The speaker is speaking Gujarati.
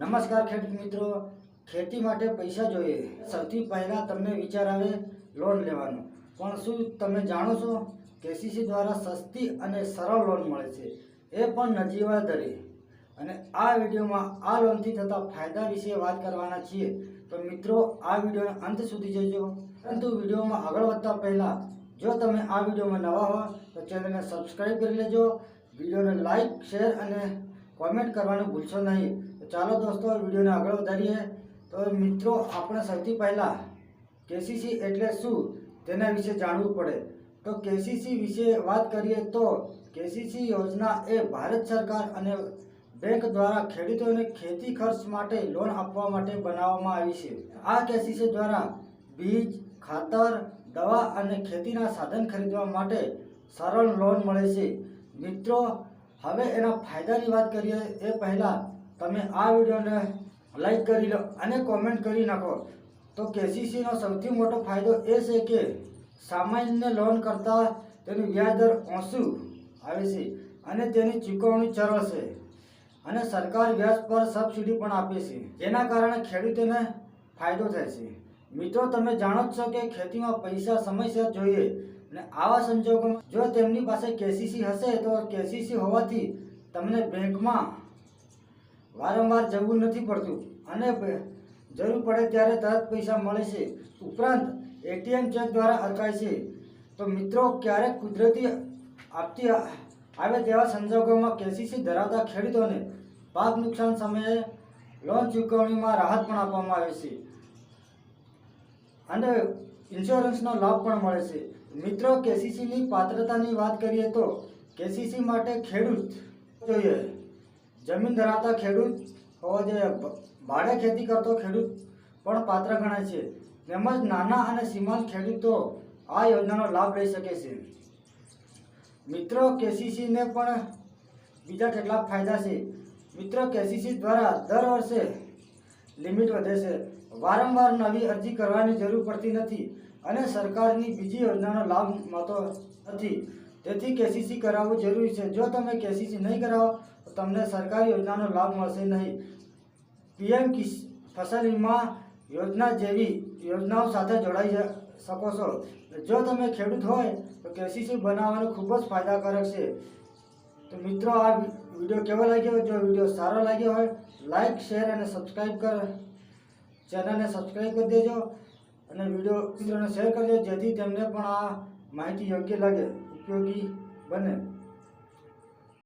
નમસ્કાર ખેડૂત મિત્રો. ખેતી માટે પૈસા જોઈએ. સૌથી પહેલાં તમને વિચાર આવે લોન લેવાનો. પણ શું તમે જાણો છો? કેસીસી દ્વારા સસ્તી અને સરળ લોન મળે છે. એ પણ નજીવા દરે. અને આ વિડીયોમાં આ લોનથી થતા ફાયદા વિશે વાત કરવાના છીએ. તો મિત્રો, આ વિડીયોને અંત સુધી જજો. પરંતુ વિડીયોમાં આગળ વધતા પહેલાં, જો તમે આ વિડીયોમાં નવા હો, તો ચેનલને સબસ્ક્રાઈબ કરી લેજો. વિડીયોને લાઈક શેર અને કોમેન્ટ કરવાનું ભૂલશો નહીં. ચાલો દોસ્તો વિડીયોને આગળ વધારીએ. તો મિત્રો, આપણે સૌથી પહેલાં કેસીસી એટલે શું તેના વિશે જાણવું પડે. તો કેસીસી વિશે વાત કરીએ તો કેસીસી યોજના એ ભારત સરકાર અને બેંક દ્વારા ખેડૂતોને ખેતી ખર્ચ માટે લોન આપવા માટે બનાવવામાં આવી છે. આ કેસીસી દ્વારા બીજ, ખાતર, દવા અને ખેતીના સાધન ખરીદવા માટે સરળ લોન મળે છે. મિત્રો, હવે એના ફાયદાની વાત કરીએ, એ પહેલાં તમે આ વિડીયોને લાઈક કરી લો અને કોમેન્ટ કરી નાખો. તો કેસીસીનો સૌથી મોટો ફાયદો એ છે કે સામાન્ય લોન કરતાં તેનું વ્યાજ દર ઓછું આવે છે અને તેની ચૂકવણી સરળ છે. અને સરકાર વ્યાજ પર સબસિડી પણ આપે છે. જેના કારણે ખેડૂતોને ફાયદો થાય છે. મિત્રો, તમે જાણો જ છો કે ખેતીમાં પૈસા સમયસર જોઈએ અને આવા સંજોગોમાં જો તેમની પાસે કેસીસી હશે તો કેસીસી હોવાથી તમને બેંકમાં વારંવાર જવું નથી પડતું. અને જરૂર પડે ત્યારે તરત પૈસા મળે છે. ઉપરાંત, એટીએમ ચેક દ્વારા અટકાય છે. તો મિત્રો, ક્યારેક કુદરતી આપતી આવે તેવા સંજોગોમાં કેસીસી ધરાવતા ખેડૂતોને પાક નુકસાન સમયે લોન ચૂકવણીમાં રાહત પણ આપવામાં આવે છે. અને ઇન્સ્યોરન્સનો લાભ પણ મળે છે. મિત્રો, કેસીસીની પાત્રતાની વાત કરીએ તો, કેસીસી માટે ખેડૂત જોઈએ. જમીન ધરાવતા ખેડૂત હોવો જોઈએ. ભાડે ખેતી કરતો ખેડૂત પણ પાત્ર ગણાય છે. તેમજ નાના અને સીમાંત ખેડૂતો આ યોજનાનો લાભ લઈ શકે છે. મિત્રો, કેસીસીને પણ બીજા કેટલાક ફાયદા છે. મિત્રો, કેસીસી દ્વારા દર વર્ષે લિમિટ વધે છે. વારંવાર નવી અરજી કરવાની જરૂર પડતી નથી અને સરકારની બીજી યોજનાનો લાભ મળતો નથી. તેથી કેસીસી કરાવવું જરૂરી છે. જો તમે કેસીસી નહીં કરાવો તમને સરકારી યોજનાનો લાભ મળશે નહીં. પીએમ કિસ, ફસલ વીમા યોજના જેવી યોજનાઓ સાથે જોડાઈ શકો છો. જો તમે ખેડૂત હોય, તો કેસીસી બનાવવાનું ખૂબ જ ફાયદાકારક છે. તો મિત્રો, આ વીડિયો કેવો લાગ્યો? જો વીડિયો સારો લાગ્યો હોય, લાઈક, શેર અને સબસ્ક્રાઈબ કર, ચેનલને સબસ્ક્રાઈબ કરી દેજો અને વીડિયો મિત્રોને શેર કરજો જેથી તેમને પણ આ માહિતી યોગ્ય લાગે, ઉપયોગી બને.